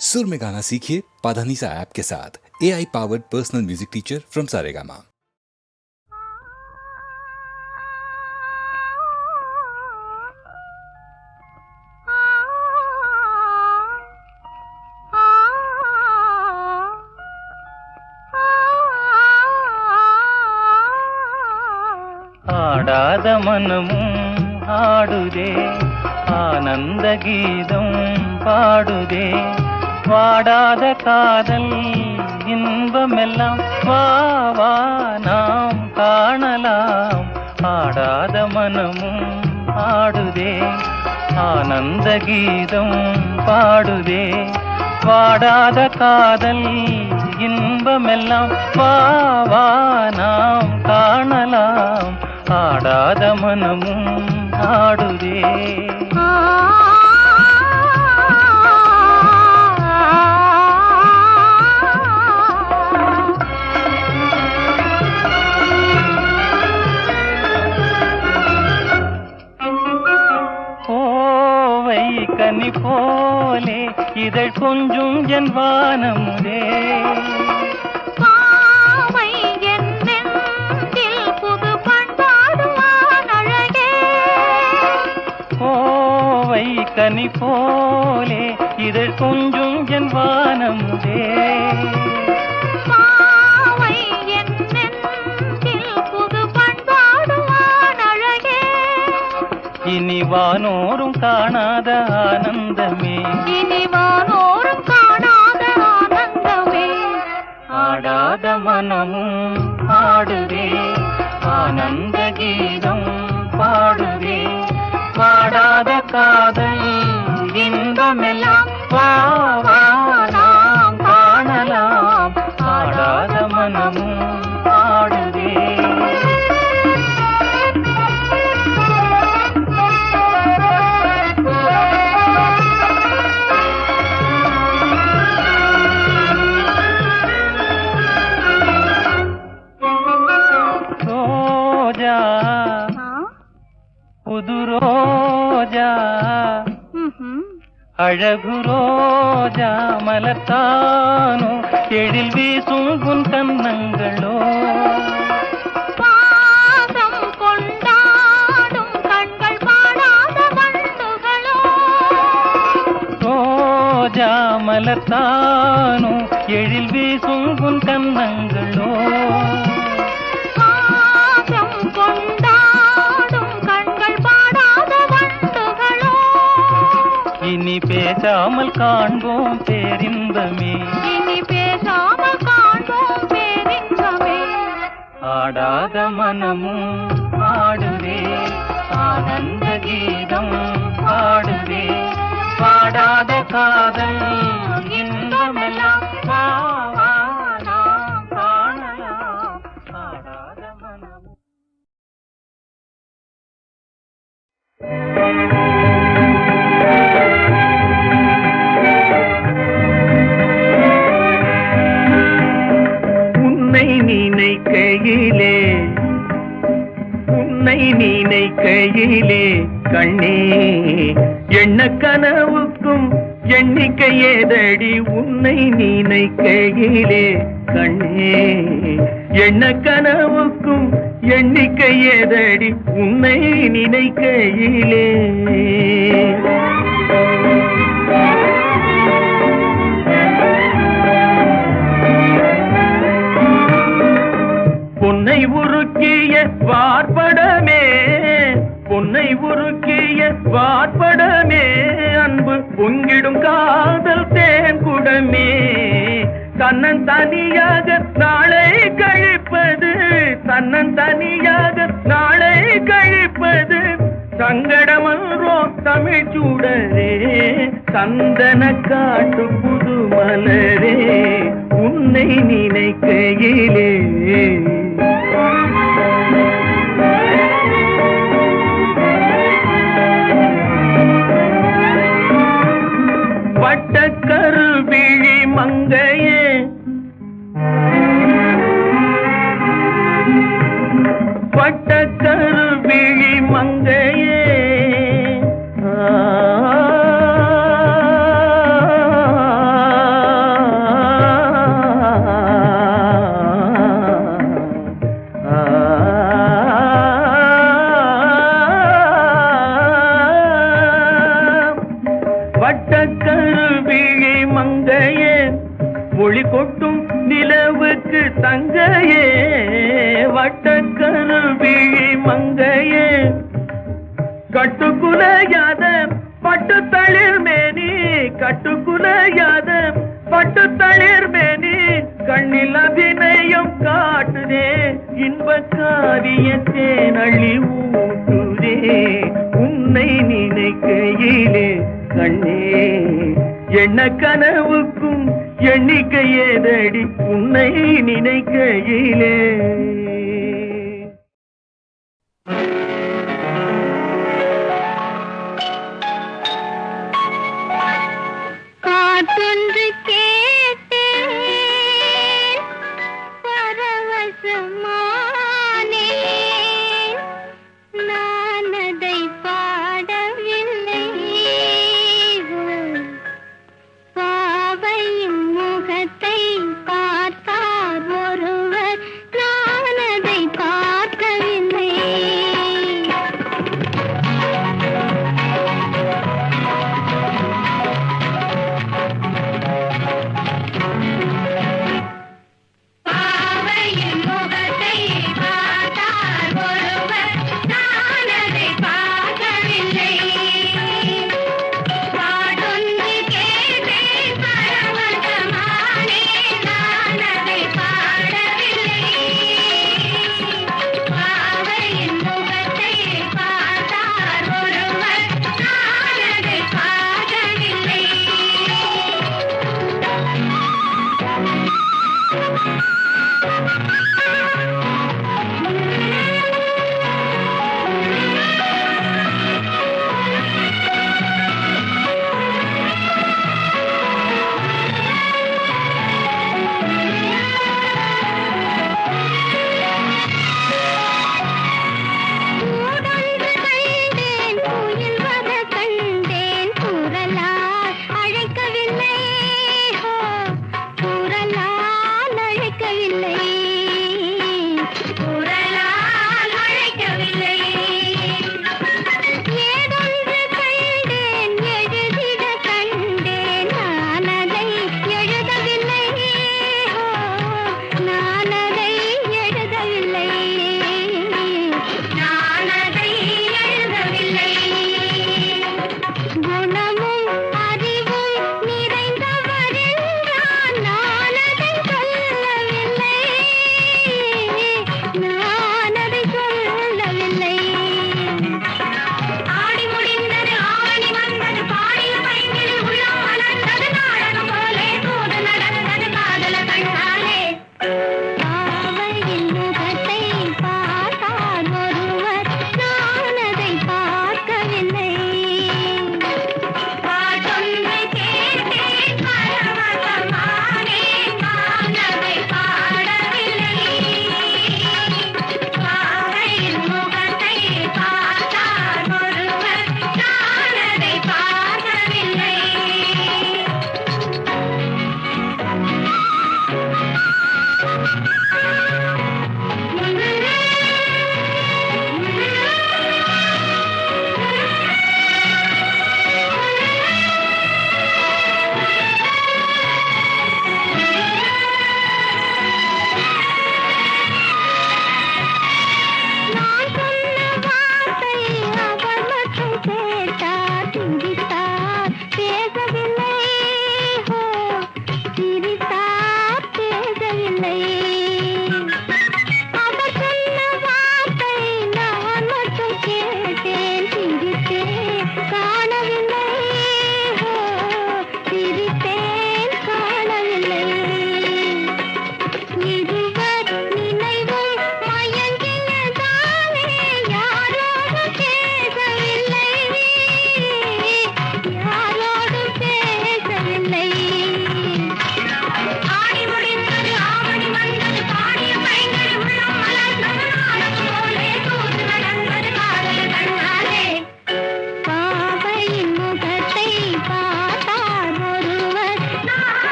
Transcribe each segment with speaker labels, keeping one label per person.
Speaker 1: सुर में गाना सीखिए पाधानीसा ऐप के साथ। A I powered personal music
Speaker 2: teacher from Saregama ಆಡಾದ ಮನಮು ಹಾಡುದೆ இல்லாத காதல் இன்பமெல்லாம் வா வா நாம் காணலாம். ஆடாத மனமும் ஆடுதே ஆனந்த கீதம் பாடுதே. வாடாத காதல் இன்பமெல்லாம் வா வா நாம் காணலாம். ஆடாத மனமும் இதழ் கொஞ்சும் என் வானமுதே. கனி போலே இதழ் கொஞ்சும் என் வானமுதே. இனி வானோரும் காணாத ஆனந்தமே.
Speaker 3: இனி வானோரும் காணாத ஆனந்தமே.
Speaker 2: ஆடாத மனமும் ஆடுதே ஆனந்த கீதம் பாடுதே பாடாத காதல் இன்பமெல்லாம் வா அழகு ரோஜா மலத்தானோ எழில் வீசும் உன் கன்னங்களோ
Speaker 3: பாசம் கொண்டாடும் கண்கள் பாடாத வண்டுகளோ
Speaker 2: ரோஜா மலத்தானோ எழில் பேசாமல் காண்போம் பேரின்பமே.
Speaker 3: இனி பேசாமல் காண்போம் பேரின்பமே.
Speaker 2: ஆடாத மனமும் ஆடுதே ஆனந்த கீதம் பாடுதே. பாடாத காதல் இன்பமெல்லாம்
Speaker 4: உன்னை உருக்கிய வாட்படமே அன்பு பொங்கிடும் காதல் தேன் குடமே. தன்னன் தனியாக நாளை கழிப்பது தன்னன் தனியாக நாளை கழிப்பது. சங்கடமன்றோ தமிழ் சூடரே சந்தன காட்டு புது மலரே உன்னை நினைக்கையிலே. गए உன்னை நினைக்கையிலே.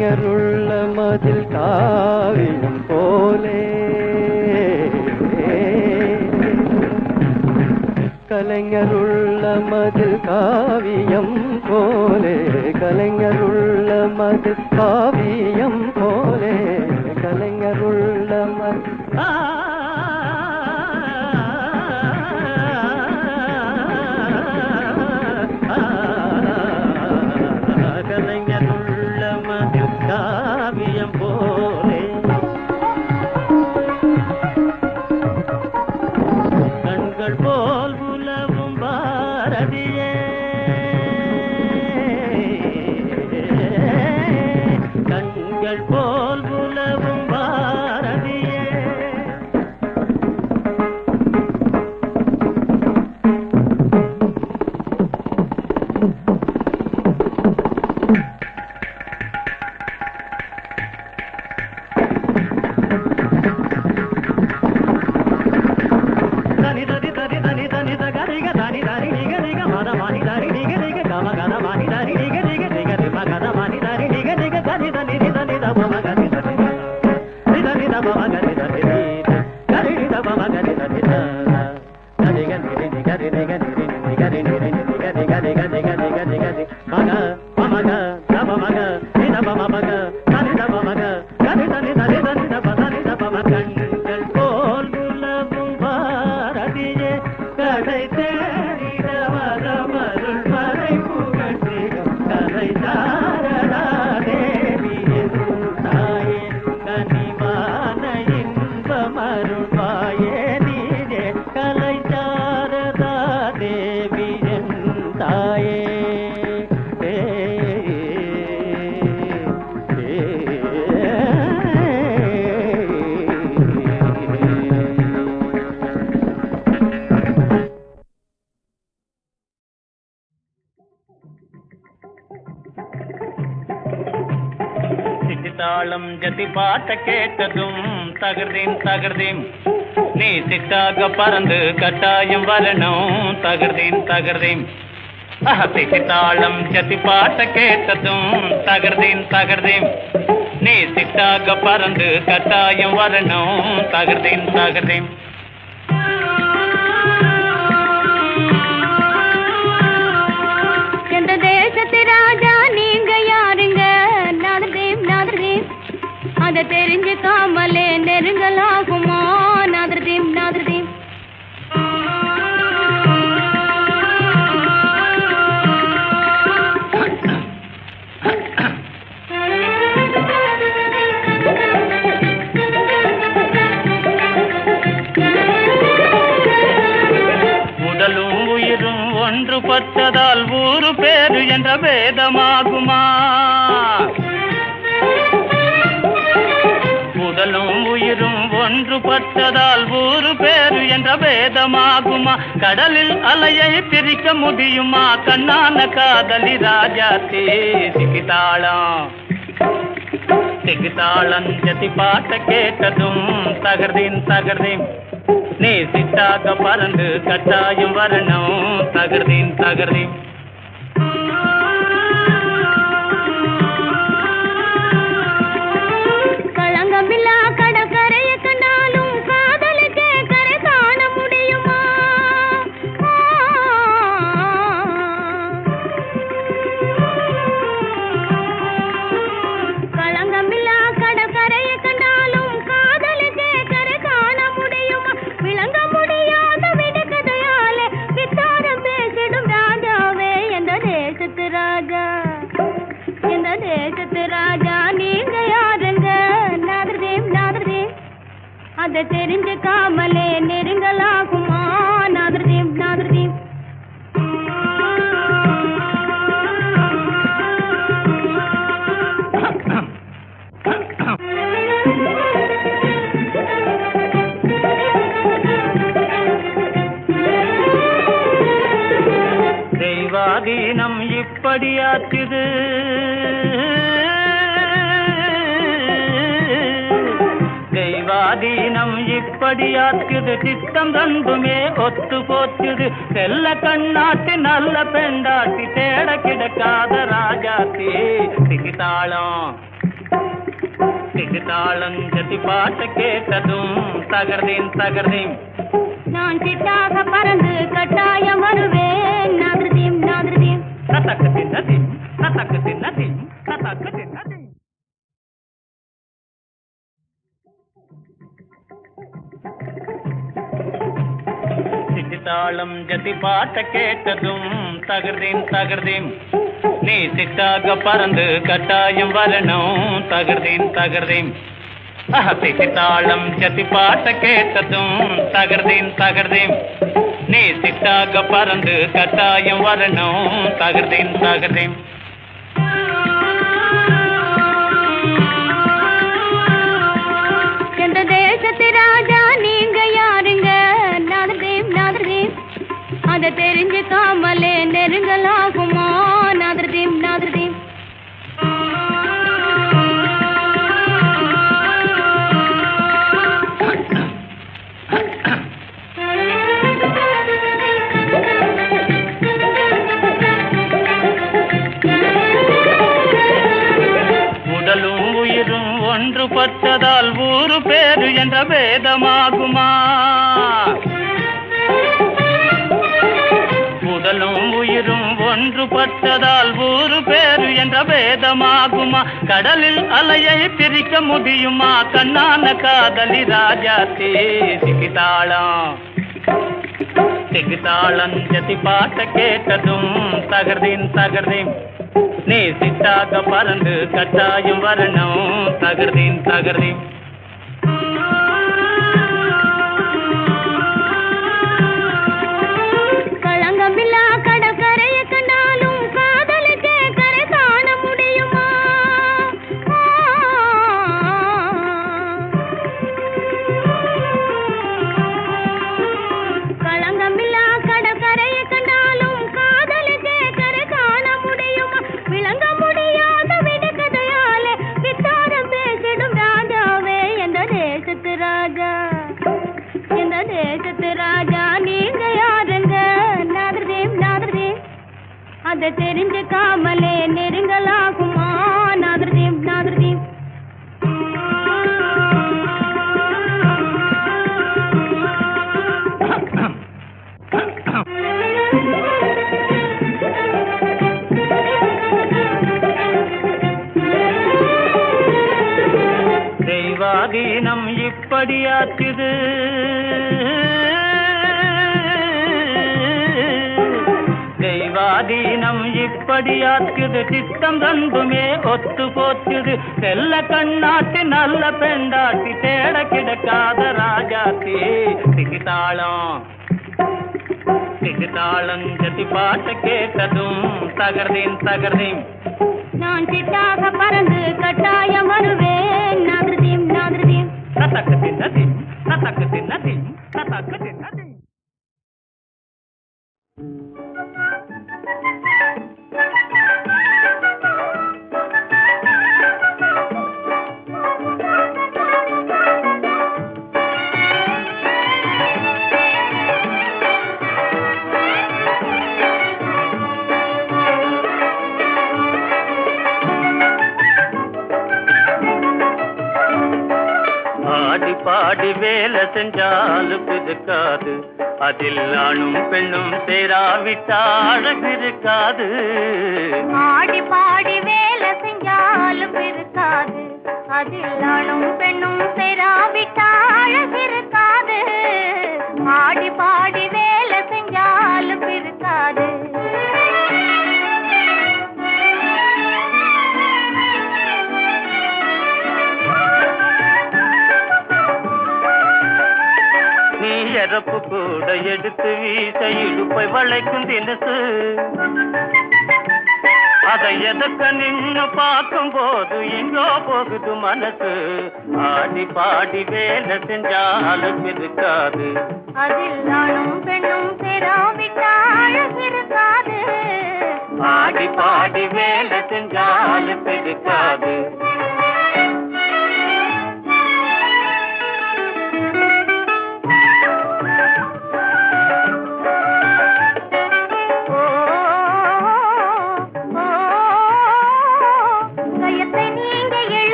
Speaker 5: கவிஞருள்ள மதில் காவினம் போலே. கலைஞருள்ள மதில் காவியம் போலே. கலைஞருள்ள மதில் காவியம் போலே. கலைஞருள்ள தகர்தீம் தகர்தீம் நீ சிட்டாக பறந்து கட்டாயம் வரணும். தகர்தீம் தகர்தீம் தாளம் சத்தி பாட்ட கேட்டதும் தகர்தீம் தகர்தீம் நீ சிட்டாக பறந்து கட்டாயம் வரணும். தகர்தீம் தகர்தீம்
Speaker 6: ராஜா நீங்க யாருங்க? அதை தெரிஞ்சுக்காமலே நெருங்கலாகுமா? நாதிரதீம் நாதிரதீம்
Speaker 5: உடலும் உயிரும் ஒன்றுபட்டதால் ஊரு பேரு என்ற வேதமாகுமா உடலும் உயிரும் ஒன்று பட்டதால் ஊரு பேரு என்ற வேதமாகுமா கடலில் அலையை பிரிக்க முடியுமா? கண்ணான காதலி ராஜா தீசிதாளம் திகுதாளம் ஜதி பாட்ட கேட்டதும் தகர்தின் தகர்தின். நீ சிட்டாக பறந்து கட்டாயம் வரணும். தகர்தின் தகர்தின்.
Speaker 6: ला தெரிஞ்சுக்காமலே
Speaker 7: இப்படியாச்சுது சித்தம் ரெண்டுமே ஒத்து போச்சுது. செல்ல கண்ணாட்டி நல்ல பெண்டாட்டி தேட கிடக்காத ராஜாத்தி. திகிதாளம் திகிதாளம் ஜதி பாட்ட கேட்டதும் தகர்தேன் தகர்தேன்.
Speaker 6: நான் சிட்டாக பறந்து கட்டாயம் வருவேன். நாதிருதீம் நாதிருதீம்
Speaker 7: நதக்கு தின்னதின் நதக்கு தின்னதின் நதக்கு தின்னதின் தாளம் ஜதி பாட்ட கேட்டதும் தகர்தேன் தகர்தேன். நீ பறந்து கட்டாயம் வரணும் தகர்தேன் தகர்தேன். தாளம் ஜதி பாட்ட கேட்டதும் தகர்தேன் தகர்தேன். நீ பறந்து கட்டாயம் வரணும் தகர்தேன் தகர்தேன்.
Speaker 6: அத தெரிஞ்சுக்காமலே நெருங்கலாகுமா? நாதிரதீம் நாதிரதீம்
Speaker 7: உடலும் உயிரும் ஒன்றுபட்டதால் ஊரு பேரு என்ற பேதமாகுமா? பட்டதால் ஊரு பேரு என்ற பேதமாகுமா? கடலில் அலையை பிரிக்க முடியுமா? கண்ணான காதலி ராஜா சிகிதாளம் சிகிதாளம் ஜதி பாட்ட கேட்டதும் தகர்தின் தகர்தின். நீ சிட்டாக பறந்து கட்டாயம் வரணும். தகர்தின் தகர்தின்.
Speaker 6: களங்கமில்லா கடற்கரையை ராஜா. இந்த தேசத்து ராஜா நீங்க யாருங்க? நாதர்தேம் நாதர்தேம் அத தெரிஞ்சுக்காமலே நெருங்கலாம் படியாக்குது
Speaker 7: தெய்வாதீனம் இப்படியாக்குது. சித்தம் ரெண்டுமே ஒத்து போச்சுது. செல்ல கண்ணாட்டி நல்ல பெண்டாட்டி தேட கிடக்காத ராஜாத்தி. திகிதாளம். திகிதாளம் ஜதி பாட்டு கேட்டதும் தகர்தேன் தகர்தேன்.
Speaker 6: நான் சித்தாக பறந்து கட்டாயம் வருவேன்
Speaker 7: Tata Kasinati, Tata Kasinati, Tata nanti. பாடி வேலை செஞ்சாலும் இருக்காது அதில் ஆணும் பெண்ணும் சேராவிட்டால் அழகு இருக்காது.
Speaker 6: பாடி பாடி
Speaker 7: எடுத்து வீச இடுப்பை வளைக்கும் தினசு. அதை எதற்க நின்னு பார்க்கும் போது எங்கோ போகுது மனசு. ஆடி பாடி வேலை செஞ்சாலும் இருக்காது
Speaker 6: அதில் நானும் பெண்ணும் சேராவிட்டால் அழகிருக்காது
Speaker 7: ஆடி பாடி வேலை செஞ்சாலும் இருக்காது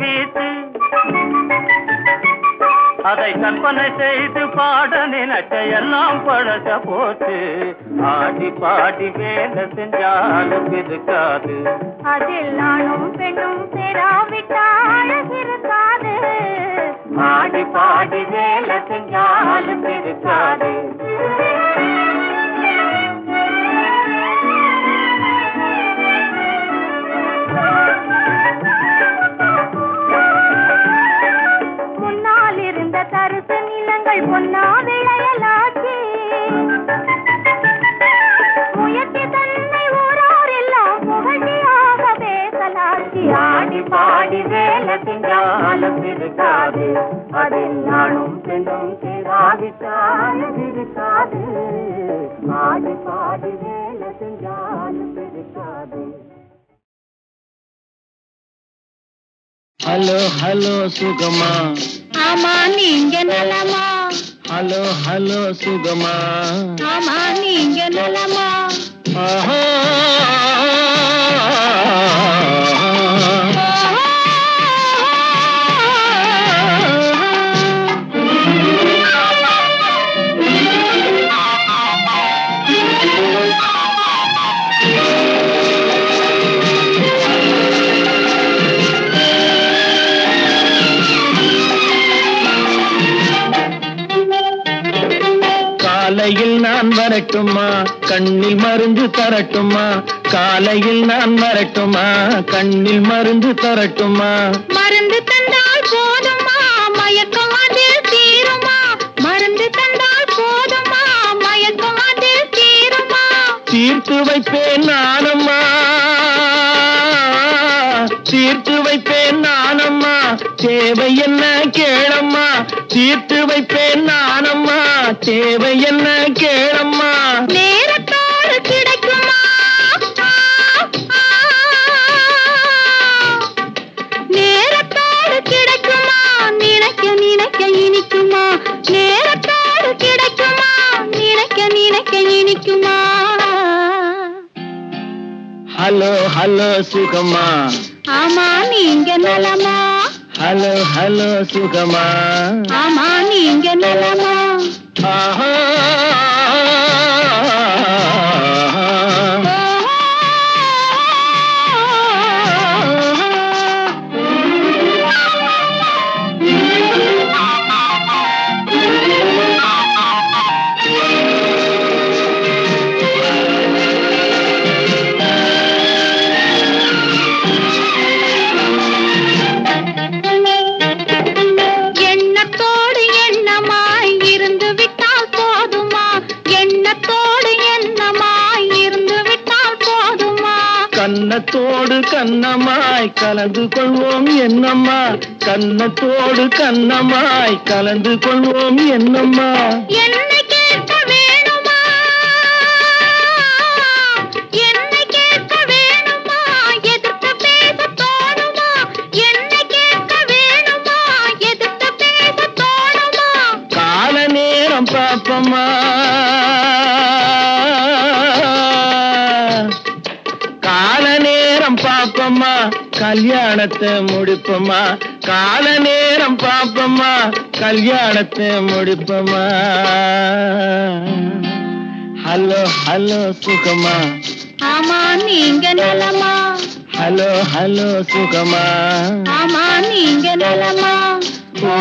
Speaker 7: வீச்சு அதை கற்பனை செய்து பாட நினைச்ச எல்லாம் பழச போச்சு. ஆடி பாடி வேலை செஞ்சாலும் இருக்காது.
Speaker 6: அதில் நானும் பெண்ணும் சேராவிட்டால் இருக்காது.
Speaker 7: ஆடி பாடி வேலை செஞ்சாலும் இருக்காது. செஞ்சாலும் இருக்காது அதில் நானும் பெண்ணும் சேராவிட்டாலும் இருக்காது ஆடி பாடி வேலை செஞ்சாலும் இருக்காது
Speaker 8: ஹலோ ஹலோ சுகமா?
Speaker 6: ஆமா நீங்க நலமா?
Speaker 8: ஹலோ ஹலோ சுகமா?
Speaker 6: ஆமா நீங்க நலமா?
Speaker 8: ஆஹா. வரட்டுமா கண்ணில் மருந்து தரட்டுமா? காலையில் நான் வரட்டுமா கண்ணில் மருந்து தரட்டுமா?
Speaker 6: மருந்து தந்தால் போதுமா? மயக்கம் அதில் தீருமா? மருந்து தந்தால் போதுமா? மயக்கம் அதில் தீருமா?
Speaker 8: தீர்த்து வைப்பேன் நானம்மா. தீர்த்து வைப்பேன் நானம்மா. தேவை என்ன கேளம்மா. தீர்த்து வைப்பேன் தேவை என்ன கேளம்மா.
Speaker 6: நேரத்தோடு கிடைக்குமா? நேரத்தோடு கிடைக்குமா? நினைக்க நினைக்க இனிக்குமா? நேரத்தோடு கிடைக்குமா? நினைக்க நினைக்க இனிக்குமா?
Speaker 8: ஹலோ ஹலோ சுகமா
Speaker 6: ஆமா நீங்க நலமா?
Speaker 8: ஹலோ ஹலோ சுகமா
Speaker 6: ஆமா நீங்க நலமா?
Speaker 8: ஆஹா கன்னத்தோடு கண்ணமாய் கலந்து கொள்வோம் என்னம்மா? கன்னத்தோடு கண்ணமாய் கலந்து கொள்வோம் என்னம்மா? கல்யாணத்தை முடிப்போமா? கால நேரம் பாப்பம்மா கல்யாணத்தை முடிப்போமா? ஹலோ ஹலோ சுகமா?
Speaker 3: ஆமா நீங்க நலமா?
Speaker 8: ஹலோ ஹலோ சுகமா?
Speaker 3: ஆமா நீங்க நலமா?
Speaker 8: ஓ